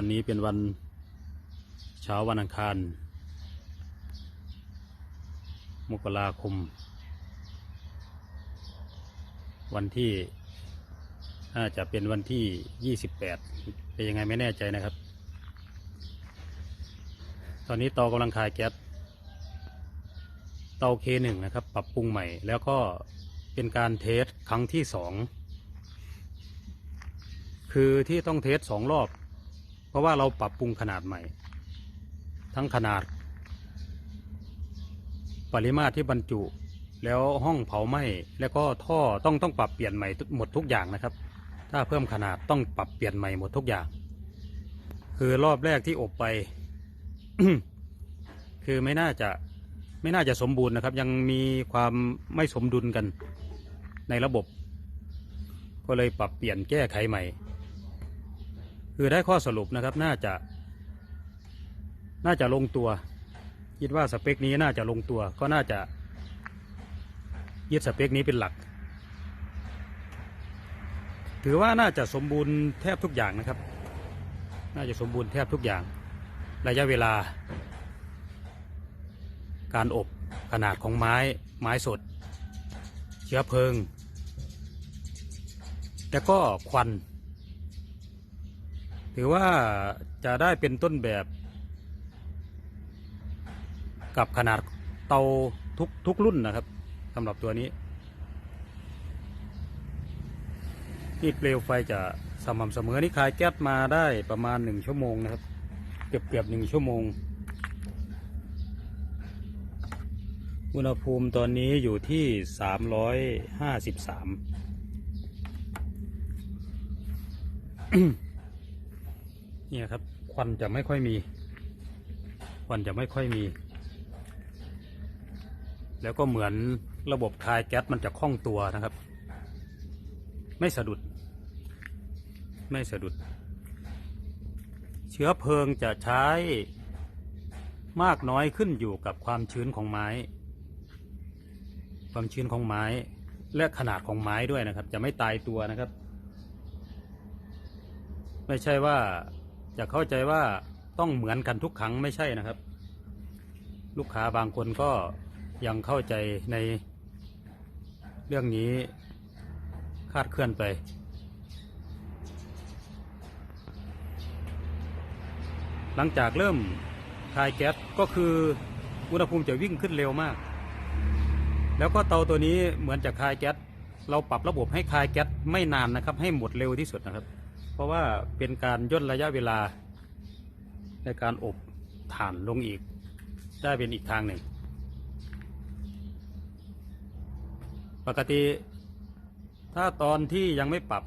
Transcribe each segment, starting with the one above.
วันนี้เป็นวันเช้าวันอังคาร มกราคม วันที่น่าจะเป็นวันที่ 28 เป็นยังไงไม่แน่ใจนะครับ ตอนนี้เตากำลังคายแก๊สเตา K1 นะครับ ปรับปรุงใหม่ แล้วก็เป็นการเทสครั้งที่สองคือที่ต้องเทสสองรอบ เพราะว่าเราปรับปรุงขนาดใหม่ ทั้งขนาด ปริมาตรที่บรรจุ แล้วห้องเผาไหม้แล้วก็ท่อต้องต้องปรับเปลี่ยนใหม่หมดทุกอย่างนะครับ ถ้าเพิ่มขนาดต้องปรับเปลี่ยนใหม่หมดทุกอย่าง คือรอบแรกที่อบไป คือไม่น่าจะไม่น่าจะสมบูรณ์นะครับ ยังมีความไม่สมดุลกันในระบบ ก็เลยปรับเปลี่ยนแก้ไขใหม่ คือได้ข้อสรุปนะครับน่าจะ น่าจะลงตัว คิดว่าสเปคนี้น่าจะลงตัว ก็น่าจะยึดสเปคนี้เป็นหลัก ถือว่าน่าจะสมบูรณ์แทบทุกอย่างนะครับ น่าจะสมบูรณ์แทบทุกอย่าง ระยะเวลา การอบขนาดของไม้ไม้สด เชื้อเพลิงแล้วก็ควัน ถือว่าจะได้เป็นต้นแบบ กับขนาดเตาทุกทุกรุ่นนะครับสำหรับตัวนี้ที่เปลวไฟจะสม่ำเสมอนี่คลายแก๊สมาได้ประมาณหนึ่งชั่วโมงนะครับ เกือบเกือบหนึ่งชั่วโมง อุณหภูมิตอนนี้อยู่ที่สามร้อยห้าสิบสาม เนี่ยครับ ควันจะไม่ค่อยมี ควันจะไม่ค่อยมี แล้วก็เหมือนระบบคายแก๊สมันจะคล่องตัวนะครับ ไม่สะดุด ไม่สะดุด เชื้อเพลิงจะใช้มากน้อยขึ้นอยู่กับความชื้นของไม้ ความชื้นของไม้ และขนาดของไม้ด้วยนะครับ จะไม่ตายตัวนะครับ ไม่ใช่ว่า จะเข้าใจว่าต้องเหมือนกันทุกครั้งไม่ใช่นะครับ ลูกค้าบางคนก็ยังเข้าใจในเรื่องนี้คาดเคลื่อนไป หลังจากเริ่มคายแก๊สก็คืออุณหภูมิจะวิ่งขึ้นเร็วมาก แล้วก็เตาตัวนี้เหมือนจะคายแก๊สเราปรับระบบให้คายแก๊สไม่นานนะครับ ให้หมดเร็วที่สุดนะครับ เพราะว่าเป็นการย่นระยะเวลาในการอบถ่านลงอีก ได้เป็นอีกทางหนึ่ง ปกติถ้าตอนที่ยังไม่ปรับ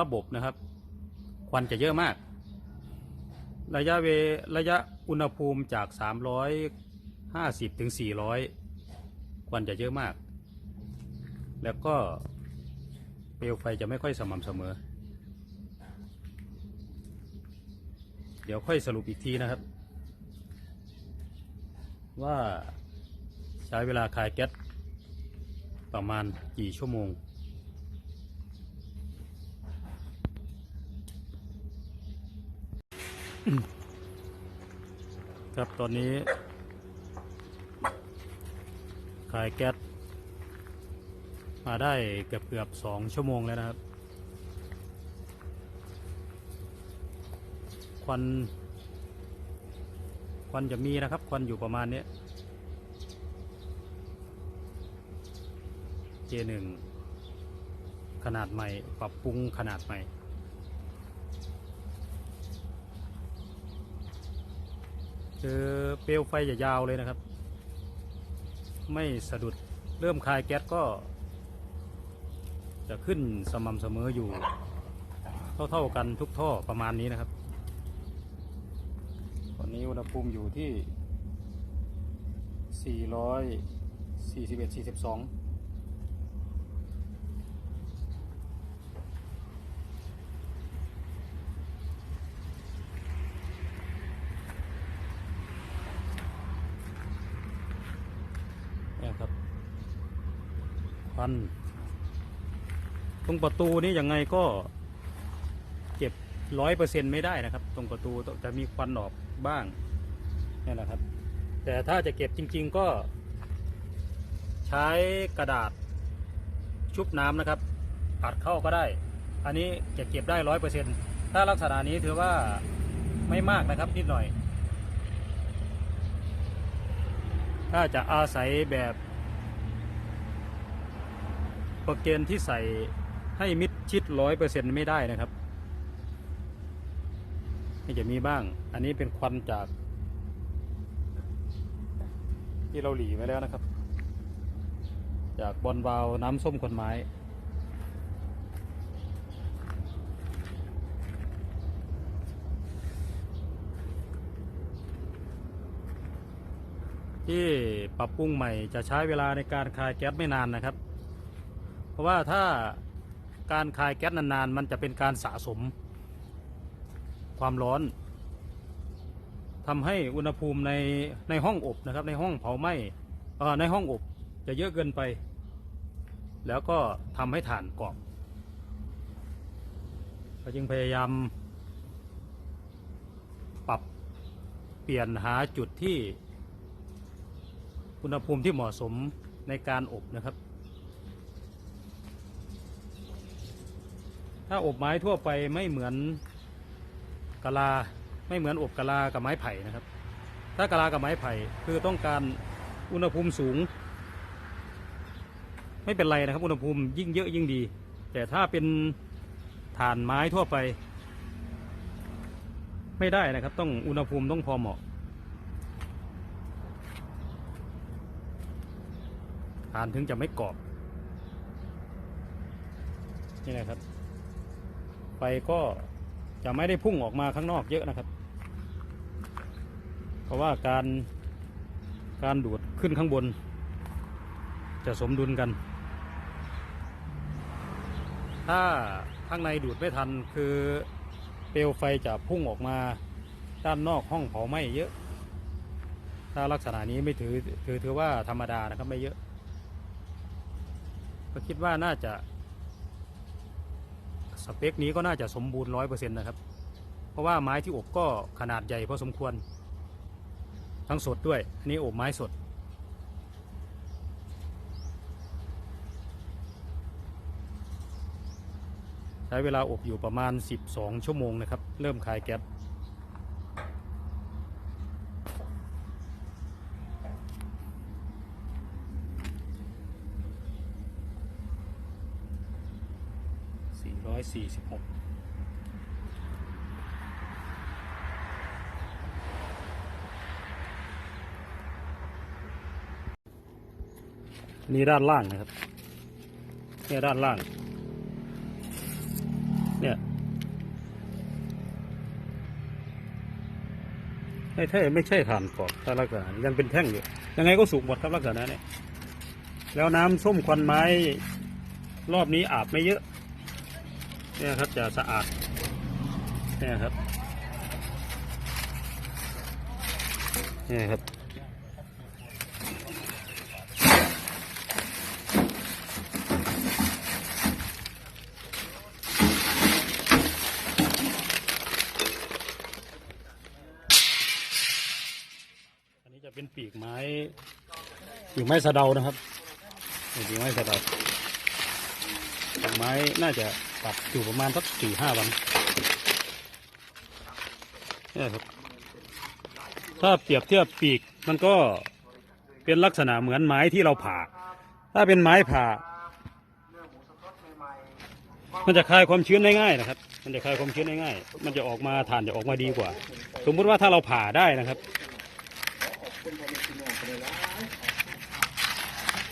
ระบบนะครับ ควันจะเยอะมาก ระยะเวระยะอุณหภูมิจาก 350ถึง400 ควันจะเยอะมาก แล้วก็เปลวไฟจะไม่ค่อยสม่ำเสมอ เดี๋ยวค่อยสรุปอีกทีนะครับ ว่าใช้เวลาคายแก๊สประมาณกี่ชั่วโมง ครับตอนนี้ขายแก๊สมาได้เกือบเกือบสองชั่วโมงแล้วนะครับ ควันควันจะมีนะครับ ควันอยู่ประมาณนี้ J1 ขนาดใหม่ ปรับปรุงขนาดใหม่ เจอเปลวไฟจะยาวเลยนะครับ ไม่สะดุดเริ่มคลายแก๊สก็ จะขึ้นสม่ำเสมออยู่ เท่าๆกันทุกท่อประมาณนี้นะครับ อุณหภูมิอยู่ที่ 441 42เนี่ครับควันตรงประตูนี้ยังไงก็เก็บร้อยเปอร์เซ็นไม่ได้นะครับ ตรงประตูจะมีควันออก บ้างนี่แหละครับ แต่ถ้าจะเก็บจริง ๆก็ ใช้กระดาษชุบน้ำนะครับอัดเข้าก็ได้ อันนี้จะเก็บได้ร้อยเปอร์เซ็นถ้าลักษณะนี้ถือว่าไม่มากนะครับนิดหน่อย ถ้าจะอาศัยแบบโปรเกนที่ใส่ให้มิดชิดร้อยเปอร์เซ็นไม่ได้นะครับ นี่จะมีบ้าง อันนี้เป็นควันจาก ที่เราหลีไว้แล้วนะครับ จากบอลวาวน้ำส้มคนไม้ที่ปรับปรุงใหม่จะใช้เวลาในการคายแก๊สไม่นานนะครับ เพราะว่าถ้าการคายแก๊สนานๆ มันจะเป็นการสะสม ความร้อนทำให้อุณหภูมิในในห้องอบนะครับ ในห้องเผาไหม้ในห้องอบจะเยอะเกินไป แล้วก็ทำให้ถ่านกรอบก็จึงพยายามปรับเปลี่ยนหาจุดที่อุณหภูมิที่เหมาะสมในการอบนะครับ ถ้าอบไม้ทั่วไปไม่เหมือน กะลาไม่เหมือนอบกะลากับไม้ไผ่นะครับ ถ้ากะลากับไม้ไผ่คือต้องการอุณหภูมิสูง ไม่เป็นไรนะครับ อุณหภูมิยิ่งเยอะยิ่งดี แต่ถ้าเป็นถ่านไม้ทั่วไป ไม่ได้นะครับ ต้องอุณหภูมิต้องพอเหมาะทานถึงจะไม่กรอบนี่แหละครับไฟก็ จะไม่ได้พุ่งออกมาข้างนอกเยอะนะครับ เพราะว่าการการดูดขึ้นข้างบน จะสมดุลกัน ถ้าข้างในดูดไม่ทันคือเปลวไฟจะพุ่งออกมาด้านนอกห้องเผาไหม้เยอะ ถ้าลักษณะนี้ไม่ถือถือถือว่าธรรมดานะครับไม่เยอะก็คิดว่าน่าจะ สเปคนี้ก็น่าจะสมบูรณ์ร้อยเปอร์เซ็นต์นะครับ เพราะว่าไม้ที่อบก็ขนาดใหญ่พอสมควร ทั้งสดด้วย อันนี้อบไม้สด ใช้เวลาอบอยู่ประมาณ 12 ชั่วโมงนะครับ เริ่มคายแก๊ส 46นี่ด้านล่างนะครับ เนี่ยด้านล่าง เนี่ยไม่ใช่ไม่ใช่ฐานกอบถ้าลักษณะนี้ยังเป็นแท่งอยู่ ยังไงก็สุกหมดครับลักษณะนี้แล้วน้ำส้มควันไม้ รอบนี้อาบไม่เยอะ เนี่ยครับจะสะอาดเนี่ยครับเนี่ยครับ อันนี้จะเป็นปีกไม้ปีกไม้สะเดานะครับปีกไม้สะเดาปีกไม้น่าจะ ตัดอยู่ประมาณสักสี่ห้าวันนี่ครับ ถ้าเปรียบเทียบปีกมันก็เป็นลักษณะเหมือนไม้ที่เราผ่า ถ้าเป็นไม้ผ่า มันจะคลายความชื้นได้ง่ายนะครับ มันจะคลายความชื้นได้ง่าย มันจะออกมาถ่านจะออกมาดีกว่า สมมุติว่าถ้าเราผ่าได้นะครับ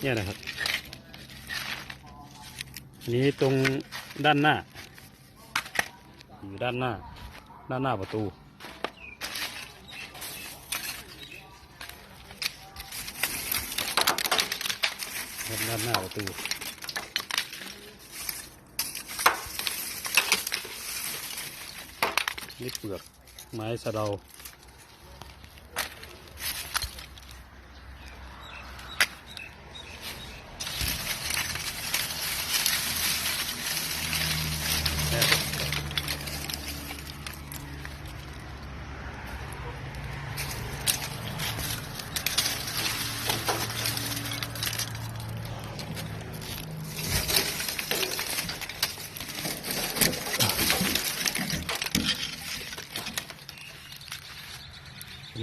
เนี่ยนะครับ อันนี้ตรง ด้านหน้า อยู่ด้านหน้า ด้านหน้าประตู ด้านหน้าประตูนี่เปลือกไม้สะเดา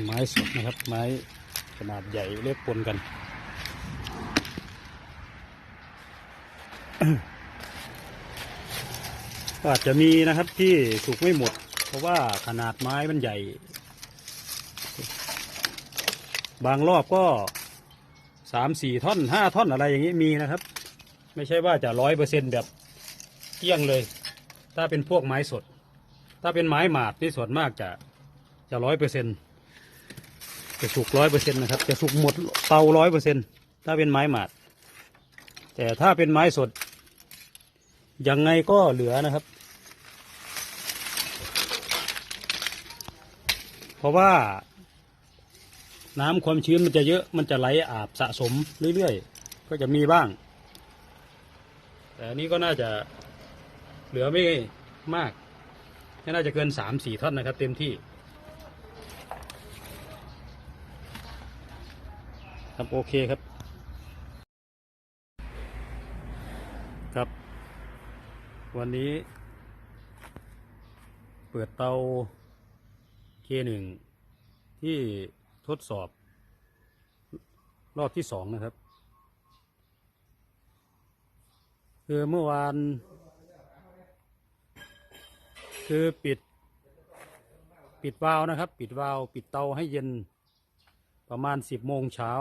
ไม้สดนะครับ ไม้ขนาดใหญ่เล็กปนกันก็อาจจะมีนะครับที่สุกไม่หมด เพราะว่าขนาดไม้มันใหญ่ บางรอบก็สามสี่ท่อนห้าท่อนอะไรอย่างนี้มีนะครับ ไม่ใช่ว่าจะร้อยเปอร์เซ็นแบบเกี้ยงเลย ถ้าเป็นพวกไม้สด ถ้าเป็นไม้หมาดนี่ส่วนมากจะจะร้อยเปอร์เซ็นต์ จะสุกร้อยเปอร์เซ็นต์นะครับ จะสุกหมดเตาร้อยเปอร์เซ็นต์ถ้าเป็นไม้หมาด แต่ถ้าเป็นไม้สด ยังไงก็เหลือนะครับ เพราะว่าน้ำความชื้นมันจะเยอะมันจะไหลอาบสะสมเรื่อยๆ ก็จะมีบ้าง แต่อันนี้ก็น่าจะเหลือไม่มาก น่าจะเกินสามสี่ท่อนนะครับ เต็มที่ ครับโอเคครับ ครับ วันนี้ เปิดเตา K1 ที่ทดสอบ รอบที่สองนะครับ คือเมื่อวาน คือปิด ปิดวาล์วนะครับ ปิดวาล์วปิดเตาให้เย็นประมาณสิบโมงเช้า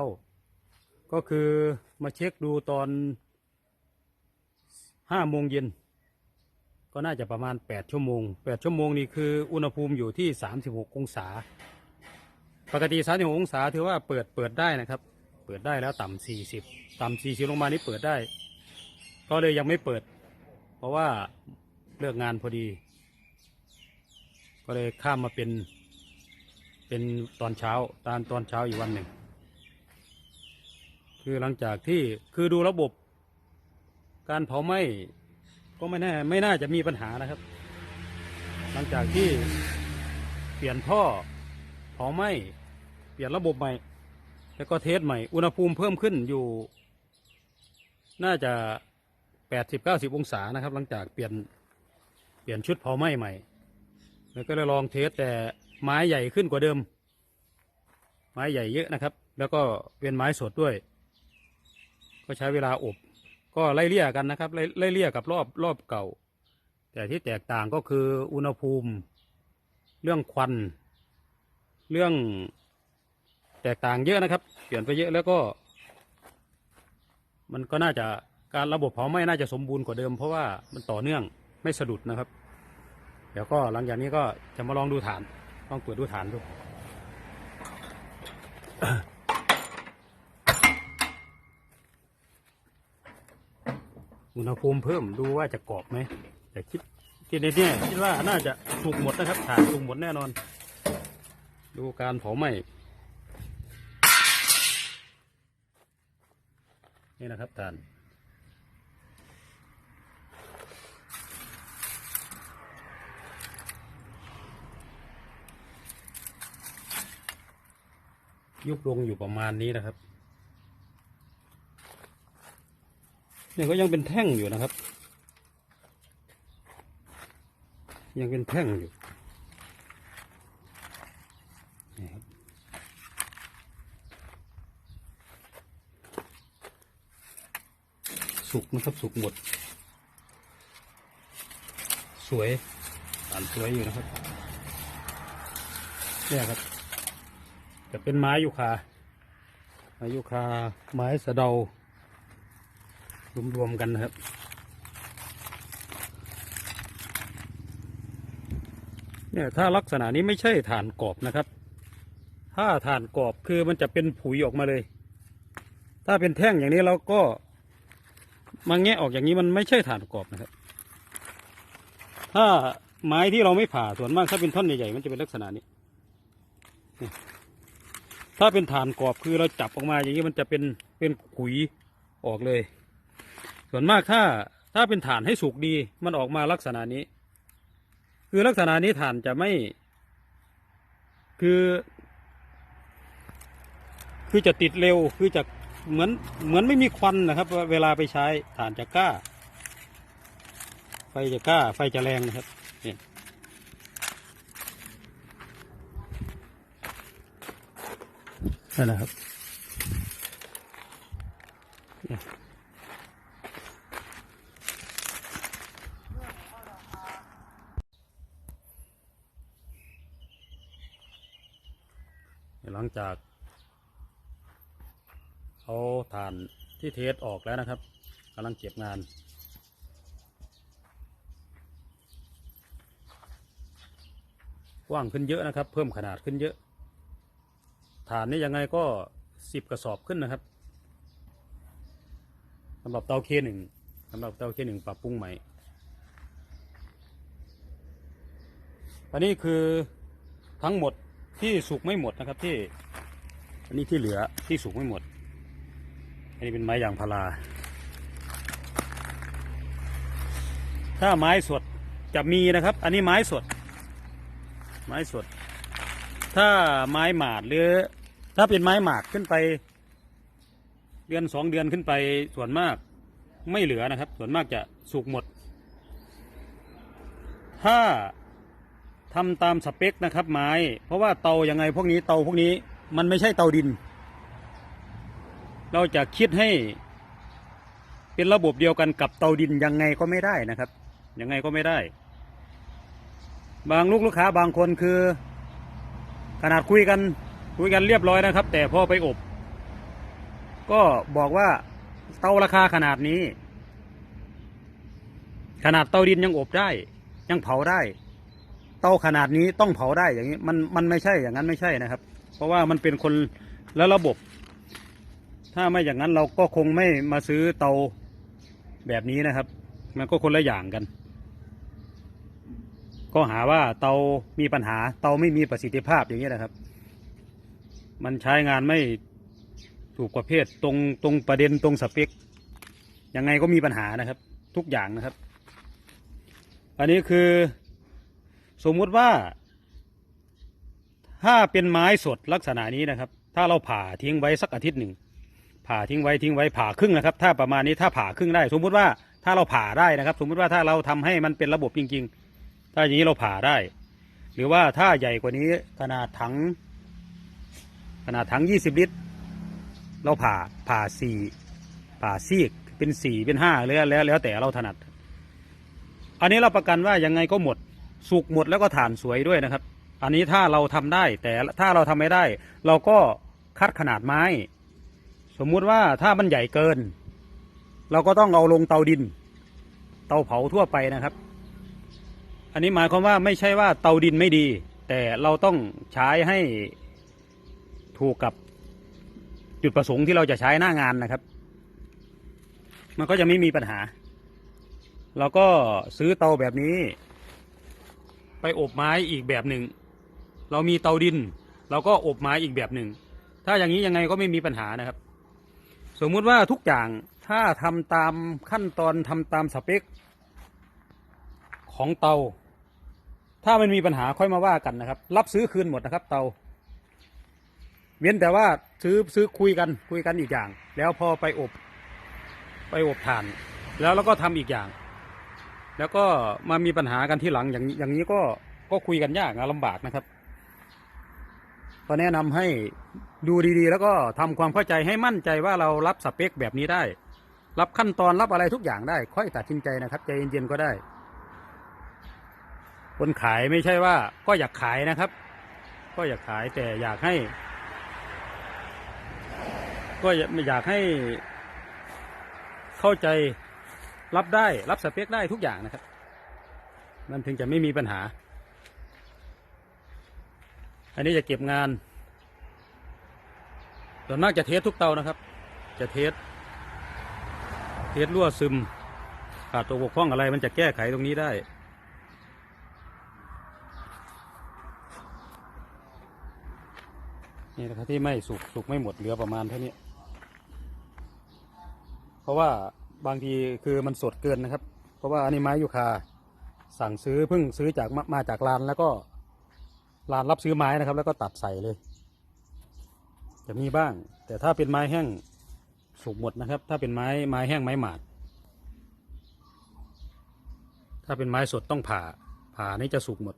ก็คือมาเช็คดูตอนห้าโมงเย็น ก็น่าจะประมาณ8ชั่วโมง8ชั่วโมงนี่คืออุณหภูมิอยู่ที่36องศา ปกติ36องศาถือว่าเปิดเปิดได้นะครับ เปิดได้แล้วต่ำ40ต่ำ40ลงมานี่เปิดได้ ก็เลยยังไม่เปิด เพราะว่าเลิกงานพอดี ก็เลยข้ามมาเป็น เป็นตอนเช้าตอนตอนเช้าอีกวันหนึ่ง คือหลังจากที่คือดูระบบ การเผาไหม้ก็ไม่แน่ไม่น่าจะมีปัญหานะครับ หลังจากที่เปลี่ยนท่อเผาไหม้เปลี่ยนระบบใหม่ แล้วก็เทสใหม่ อุณหภูมิเพิ่มขึ้นอยู่ น่าจะแปดสิบเก้าสิบองศานะครับ หลังจากเปลี่ยนเปลี่ยนชุดเผาไหม้ใหม่ แล้วก็เลยลองเทสแต่ไม้ใหญ่ขึ้นกว่าเดิม ไม้ใหญ่เยอะนะครับ แล้วก็เป็นไม้สดด้วย ก็ใช้เวลาอบ ก็ไล่เลี่ยกันนะครับไล่ไล่เลี่ยกับรอบรอบเก่า แต่ที่แตกต่างก็คืออุณหภูมิ เรื่องควัน เรื่องแตกต่างเยอะนะครับ เปลี่ยนไปเยอะแล้วก็ มันก็น่าจะการระบบเผาไหม้น่าจะสมบูรณ์กว่าเดิม เพราะว่ามันต่อเนื่องไม่สะดุดนะครับ เดี๋ยวก็หลังจากนี้ก็จะมาลองดูฐานลองเปิดดูฐานดู อุณหภูมิเพิ่มดูว่าจะกรอบไหมแต่คิดคิดในเนี่ยคิดว่าน่าจะสุกหมดนะครับฐานสุกหมดแน่นอน ดูการเผาไหม้นี่นะครับฐานยุบลงอยู่ประมาณนี้นะครับ เนี่ยก็ยังเป็นแท่งอยู่นะครับ ยังเป็นแท่งอยู่นี่ครับสุกนะครับสุกหมด สวยอ่านสวยอยู่นะครับเนี่ยครับ จะเป็นไม้ยูคาไม้ยูคาไม้สะเดา รวมๆกันนะครับเนี่ยถ้าลักษณะนี้ไม่ใช่ฐานกรอบนะครับ ถ้าฐานกรอบคือมันจะเป็นผุยออกมาเลย ถ้าเป็นแท่งอย่างนี้เราก็มาแงะออกอย่างนี้มันไม่ใช่ฐานกรอบนะครับ ถ้าไม้ที่เราไม่ผ่าส่วนมากถ้าเป็นท่อนใหญ่ๆมันจะเป็นลักษณะนี้ ถ้าเป็นฐานกรอบคือเราจับออกมาอย่างนี้มันจะเป็นเป็นขุยออกเลย ส่วนมากถ้าถ้าเป็นฐานให้สุกดี มันออกมาลักษณะนี้ คือลักษณะนี้ฐานจะไม่ คือ คือจะติดเร็วคือจะเหมือนเหมือนไม่มีควันนะครับ เวลาไปใช้ฐานจะกล้า ไฟจะกล้า ไฟจะแรงนะครับเนี่นั่นนะครับ หลังจากเอาฐานที่เทสออกแล้วนะครับกำลังเก็บงานกว้างขึ้นเยอะนะครับ เพิ่มขนาดขึ้นเยอะ ฐานนี่ยังไงก็สิบกระสอบขึ้นนะครับสำหรับเตาเคหนึ่งสำหรับเตาเคหนึ่งปรับปรุงใหม่อันนี้คือทั้งหมด ที่สุกไม่หมดนะครับที่ อันนี้ที่เหลือที่สุกไม่หมด อันนี้เป็นไม้ยางพารา ถ้าไม้สดจะมีนะครับ อันนี้ไม้สด ไม้สด ถ้าไม้หมาดหรือ ถ้าเป็นไม้หมากขึ้นไป เดือนสองเดือนขึ้นไปส่วนมากไม่เหลือนะครับ ส่วนมากจะสุกหมด ถ้า ทำตามสเปคนะครับ ไม้ เพราะว่าเตายังไงพวกนี้เตาพวกนี้มันไม่ใช่เตาดิน เราจะคิดให้ เป็นระบบเดียวกันกับเตาดินยังไงก็ไม่ได้นะครับยังไงก็ไม่ได้ บางลูกลูกค้าบางคนคือ ขนาดคุยกันคุยกันเรียบร้อยนะครับ แต่พอไปอบ ก็บอกว่าเตาราคาขนาดนี้ ขนาดเตาดินยังอบได้ ยังเผาได้ เตาขนาดนี้ต้องเผาได้อย่างนี้มันมันไม่ใช่อย่างนั้นไม่ใช่นะครับ เพราะว่ามันเป็นคนและระบบ ถ้าไม่อย่างนั้นเราก็คงไม่มาซื้อเตาแบบนี้นะครับ มันก็คนละอย่างกัน ก็หาว่าเตามีปัญหาเตาไม่มีประสิทธิภาพอย่างนี้นะครับ มันใช้งานไม่ถูกประเภทตรงตรงประเด็นตรงสเปคยังไงก็มีปัญหานะครับ ทุกอย่างนะครับ อันนี้คือ สมมุติว่า ถ้าเป็นไม้สดลักษณะนี้นะครับ ถ้าเราผ่าทิ้งไว้สักอาทิตย์หนึ่งผ่าทิ้งไว้ทิ้งไว้ผ่าครึ่งนะครับ ถ้าประมาณนี้ถ้าผ่าครึ่งได้ สมมุติว่าถ้าเราผ่าได้นะครับ สมมุติว่าถ้าเราทำให้มันเป็นระบบจริง ๆ ถ้าอย่างนี้เราผ่าได้ หรือว่าถ้าใหญ่กว่านี้ขนาดถัง ขนาดถังยี่สิบลิตร เราผ่าผ่าสี่ผ่าซีกเป็นสี่เป็นห้าแล้วแล้วแล้วแต่เราถนัด อันนี้เราประกันว่ายังไงก็หมด สุกหมดแล้วก็ฐานสวยด้วยนะครับ อันนี้ถ้าเราทำได้ แต่ถ้าเราทำไม่ได้ เราก็คัดขนาดไม้ สมมุติว่าถ้ามันใหญ่เกิน เราก็ต้องเอาลงเตาดิน เตาเผาทั่วไปนะครับ อันนี้หมายความว่าไม่ใช่ว่าเตาดินไม่ดี แต่เราต้องใช้ให้ถูกกับจุดประสงค์ที่เราจะใช้หน้างานนะครับ มันก็จะไม่มีปัญหา เราก็ซื้อเตาแบบนี้ ไปอบไม้อีกแบบหนึ่ง เรามีเตาดิน เราก็อบไม้อีกแบบหนึ่ง ถ้าอย่างนี้ยังไงก็ไม่มีปัญหานะครับ สมมุติว่าทุกอย่างถ้าทำตามขั้นตอนทำตามสเปคของเตา ถ้ามันมีปัญหาค่อยมาว่ากันนะครับ รับซื้อคืนหมดนะครับ เตา เว้นแต่ว่าซื้อซื้อคุยกันคุยกันอีกอย่าง แล้วพอไปอบไปอบถ่าน แล้วเราก็ทำอีกอย่าง แล้วก็มามีปัญหากันที่หลังอย่างอย่างนี้ก็ก็คุยกันยากนะลำบากนะครับก็แนะนำให้ดูดีๆ แล้วก็ทำความเข้าใจให้มั่นใจว่าเรารับสเปคแบบนี้ได้ รับขั้นตอนรับอะไรทุกอย่างได้ ค่อยตัดสินใจนะครับ ใจเย็นๆก็ได้ คนขายไม่ใช่ว่า ก็อยากขายนะครับ ก็อยากขายแต่อยากให้ ก็อยากอยากให้เข้าใจ รับได้รับสเปคได้ทุกอย่างนะครับ มันถึงจะไม่มีปัญหา อันนี้จะเก็บงานส่วนมากจะเทสทุกเตานะครับ จะเทสเทสรั่วซึมขาดตัวบกพร่องอะไรมันจะแก้ไขตรงนี้ได้นี่นะครับที่ไม่สุกสุกไม่หมดเหลือประมาณเท่านี้ เพราะว่า บางทีคือมันสดเกินนะครับ เพราะว่าอันนี้ไม้ยูคาสั่งซื้อเพิ่งซื้อจากมามาจากร้านแล้วก็ร้านรับซื้อไม้นะครับ แล้วก็ตัดใส่เลย จะมีบ้าง แต่ถ้าเป็นไม้แห้งสุกหมดนะครับ ถ้าเป็นไม้ไม้แห้งไม้หมาด ถ้าเป็นไม้สดต้องผ่าผ่านี่จะสุกหมด